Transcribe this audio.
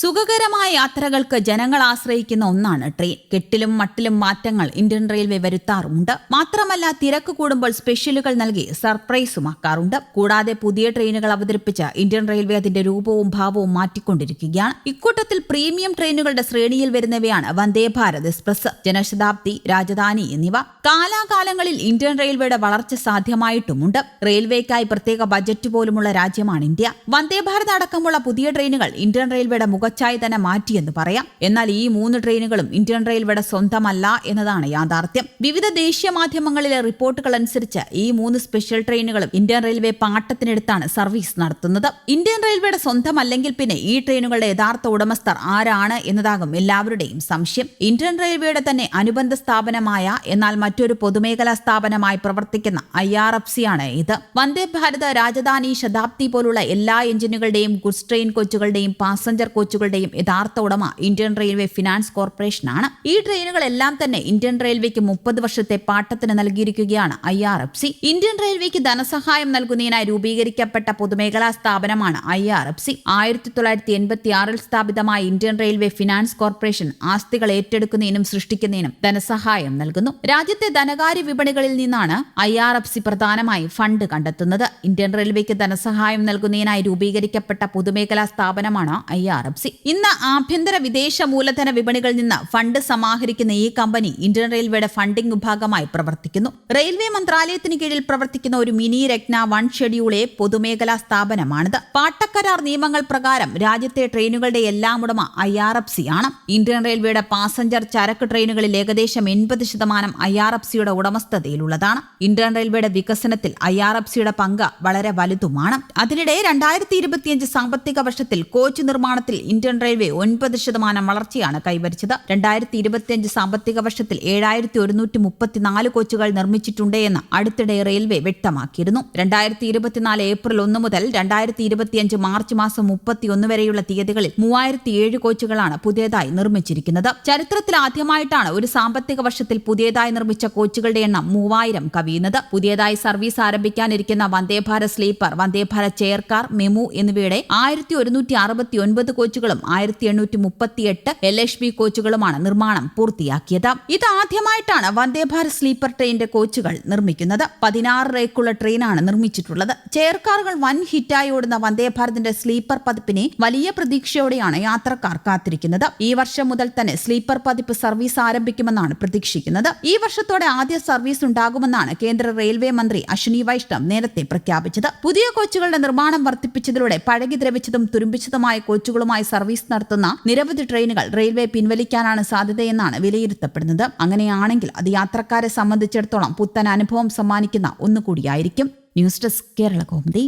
സുഖകരമായ യാത്രകൾക്ക് ജനങ്ങൾ ആശ്രയിക്കുന്ന ഒന്നാണ് ട്രെയിൻ. കെട്ടിലും മട്ടിലും മാറ്റങ്ങൾ ഇന്ത്യൻ റെയിൽവേ വരുത്താറുമുണ്ട്. മാത്രമല്ല തിരക്ക് കൂടുമ്പോൾ സ്പെഷ്യലുകൾ നൽകി സർപ്രൈസുമാക്കാറുണ്ട് കൂടാതെ പുതിയ ട്രെയിനുകൾ അവതരിപ്പിച്ച് ഇന്ത്യൻ റെയിൽവേ അതിന്റെ രൂപവും ഭാവവും മാറ്റിക്കൊണ്ടിരിക്കുകയാണ്. ഇക്കൂട്ടത്തിൽ പ്രീമിയം ട്രെയിനുകളുടെ ശ്രേണിയിൽ വരുന്നവയാണ് വന്ദേ ഭാരത് എക്സ്പ്രസ് ജനശതാബ്ദി രാജധാനി എന്നിവ. കാലാകാലങ്ങളിൽ ഇന്ത്യൻ റെയിൽവേയുടെ വളർച്ച സാധ്യമായിട്ടുമുണ്ട്. റെയിൽവേക്കായി പ്രത്യേക ബജറ്റ് പോലുമുള്ള രാജ്യമാണ് ഇന്ത്യ. വന്ദേ ഭാരത് അടക്കമുള്ള പുതിയ ട്രെയിനുകൾ ഇന്ത്യൻ റെയിൽവേയുടെ മുഖച്ഛായ തന്നെ മാറ്റിയെന്ന് പറയാം. എന്നാൽ ഈ മൂന്ന് ട്രെയിനുകളും ഇന്ത്യൻ റെയിൽവേയുടെ സ്വന്തമല്ല എന്നതാണ് യാഥാർത്ഥ്യം. വിവിധ ദേശീയ മാധ്യമങ്ങളിലെ റിപ്പോർട്ടുകൾ അനുസരിച്ച് ഈ മൂന്ന് സ്പെഷ്യൽ ട്രെയിനുകളും ഇന്ത്യൻ റെയിൽവേ പാട്ടത്തിനെടുത്താണ് സർവീസ് നടത്തുന്നത്. ഇന്ത്യൻ റെയിൽവേയുടെ സ്വന്തമല്ലെങ്കിൽ പിന്നെ ഈ ട്രെയിനുകളുടെ യഥാർത്ഥ ഉടമസ്ഥർ ആരാണ് എന്നതാകും എല്ലാവരുടെയും സംശയം. ഇന്ത്യൻ റെയിൽവേയുടെ തന്നെ അനുബന്ധ സ്ഥാപനമായ എന്നാൽ മറ്റൊരു പൊതുമേഖലാ സ്ഥാപനമായി പ്രവർത്തിക്കുന്ന ഐ ആർ എഫ് സി ആണ് ഇത്. വന്ദേ ഭാരത് രാജധാനി ശതാബ്ദി പോലുള്ള എല്ലാ എഞ്ചിനുകളുടെയും ഗുഡ്സ് ട്രെയിൻ കോച്ചുകളുടെയും പാസഞ്ചർ കോച്ചുകളുടെയും യഥാർത്ഥ ഉടമ ഇന്ത്യൻ റെയിൽവേ ഫിനാൻസ് കോർപ്പറേഷനാണ്. ഈ ട്രെയിനുകളെല്ലാം തന്നെ ഇന്ത്യൻ റെയിൽവേക്ക് മുപ്പത് വർഷത്തെ പാട്ടത്തിന് നൽകിയിരിക്കുകയാണ് I R F C. Indian റെയിൽവേക്ക് ധനസഹായം നൽകുന്നതിനായി രൂപീകരിക്കപ്പെട്ട പൊതുമേഖലാ സ്ഥാപനമാണ് ഐ ആർ എഫ് സി. ആയിരത്തി തൊള്ളായിരത്തി എൺപത്തി ആറിൽ സ്ഥാപിതമായ ഇന്ത്യൻ റെയിൽവേ ഫിനാൻസ് കോർപ്പറേഷൻ ആസ്തികൾ ഏറ്റെടുക്കുന്നതിനും സൃഷ്ടിക്കുന്നതിനും ധനസഹായം നൽകുന്നു. രാജ്യത്തെ ധനകാര്യ വിപണികളിൽ നിന്നാണ് ഐ ആർ എഫ് സി പ്രധാനമായി ഫണ്ട് കണ്ടെത്തുന്നത്. ഇന്ത്യൻ റെയിൽവേക്ക് ധനസഹായം നൽകുന്നതിനായി രൂപീകരിക്കപ്പെട്ട പൊതുമേഖലാ സ്ഥാപനമാണ് ഐ ആർ എഫ് സി ഇന്ന് ആഭ്യന്തര വിദേശ മൂലധന വിപണികളിൽ നിന്ന് ഫണ്ട് സമാഹരിക്കുന്ന ഈ കമ്പനി ഇന്ത്യൻ റെയിൽവേയുടെ ഫണ്ടിംഗ് വിഭാഗമായി പ്രവർത്തിക്കുന്നു. റെയിൽവേ മന്ത്രാലയത്തിന് കീഴിൽ പ്രവർത്തിക്കുന്ന ഒരു മിനി രത്ന വൺ ഷെഡ്യൂളെ പൊതുമേഖലാ സ്ഥാപനമാണിത്. പാട്ടക്കരാർ നിയമങ്ങൾ പ്രകാരം രാജ്യത്തെ ട്രെയിനുകളുടെ എല്ലാം ഉടമ ഐ ആർ എഫ് സി ആണ്. ഇന്ത്യൻ റെയിൽവേയുടെ പാസഞ്ചർ ചരക്ക് ട്രെയിനുകളിൽ ഏകദേശം എൺപത് ശതമാനം ഐ ആർ എഫ് സിയുടെ ഉടമസ്ഥതയിലുള്ളതാണ്. ഇന്ത്യൻ റെയിൽവേയുടെ വികസനത്തിൽ ഐ ആർ എഫ് സിയുടെ പങ്ക് വളരെ വലുതുമാണ്. അതിനിടെ രണ്ടായിരത്തി ഇരുപത്തിയഞ്ച് സാമ്പത്തിക വർഷത്തിൽ കോച്ച് നിർമ്മാണത്തിൽ ഇന്ത്യൻ റെയിൽവേ ഒൻപത് ശതമാനം വളർച്ചയാണ് കൈവരിച്ചത്. രണ്ടായിരത്തി ഇരുപത്തിയഞ്ച് സാമ്പത്തിക വർഷത്തിൽ ഏഴായിരത്തി ഒരുന്നൂറ്റി മുപ്പത്തിനാല് കോച്ചുകൾ നിർമ്മിച്ചിട്ടുണ്ട് എന്ന് അടുത്തിടെ റെയിൽവേ വ്യക്തമാക്കിയിരുന്നു. രണ്ടായിരത്തി ഇരുപത്തിനാല് ഏപ്രിൽ ഒന്ന് മുതൽ രണ്ടായിരത്തി ഇരുപത്തിയഞ്ച് മാർച്ച് മാസം മുപ്പത്തിയൊന്ന് വരെയുള്ള തീയതികളിൽ മൂവായിരത്തി ഏഴ് കോച്ചുകളാണ് പുതിയതായി നിർമ്മിച്ചിരിക്കുന്നത്. ചരിത്രത്തിൽ ആദ്യമായിട്ടാണ് ഒരു സാമ്പത്തിക വർഷത്തിൽ പുതിയതായി നിർമ്മിച്ച കോച്ചുകളുടെ എണ്ണം മൂവായിരം കവിയുന്നത്. പുതിയതായി service ആരംഭിക്കാനിരിക്കുന്ന Vande Bharat sleeper Vande Bharat chair car MEMU എന്നിവയുടെ ആയിരത്തി ഒരുന്നൂറ്റി അറുപത്തി ഒൻപത് കോച്ചുകളും ആയിരത്തി എണ്ണൂറ്റി മുപ്പത്തി എട്ട് എൽ എച്ച് ബി കോച്ചുകളുമാണ് നിർമ്മാണം പൂർത്തിയാക്കിയത്. ഇത് ആദ്യമായിട്ടാണ് വന്ദേഭാരത് സ്ലീപ്പർ ട്രെയിനിന്റെ കോച്ചുകൾ നിർമ്മിക്കുന്നത്. പതിനാറ് റേക്കുള്ള ട്രെയിനാണ് നിർമ്മിച്ചിട്ടുള്ളത്. ചെയർകാറുകൾ വൻ ഹിറ്റായി ഓടുന്ന വന്ദേഭാരതിന്റെ സ്ലീപ്പർ പതിപ്പിനെ വലിയ പ്രതീക്ഷയോടെയാണ് യാത്രക്കാർ കാത്തിരിക്കുന്നത്. ഈ വർഷം മുതൽ തന്നെ സ്ലീപ്പർ പതിപ്പ് സർവീസ് ആരംഭിക്കുമെന്നാണ് പ്രതീക്ഷിക്കുന്നത്. ഈ വർഷത്തോടെ ആദ്യ സർവീസ് ഉണ്ടാകുമെന്നാണ് കേന്ദ്ര റെയിൽവേ മന്ത്രി അശ്വിനി വൈഷ്ണവ് നേരത്തെ പ്രഖ്യാപിച്ചത്. പുതിയ കോച്ചുകളുടെ നിർമ്മാണം വർദ്ധിപ്പിച്ചതിലൂടെ പഴകി ദ്രവിച്ചതും തുരുമ്പിച്ചതുമായ കോച്ചുകളുമായി സർവീസ് നടത്തുന്ന നിരവധി ട്രെയിനുകൾ റെയിൽവേ പിൻവലിക്കാനാണ് സാധ്യതയെന്നാണ് വിലയിരുത്തപ്പെടുന്നത്. അങ്ങനെയാണെങ്കിൽ അത് യാത്രക്കാരെ സംബന്ധിച്ചിടത്തോളം പുത്തൻ അനുഭവം സമ്മാനിക്കുന്ന ഒന്നുകൂടിയായിരിക്കും. News desk Kerala Komathi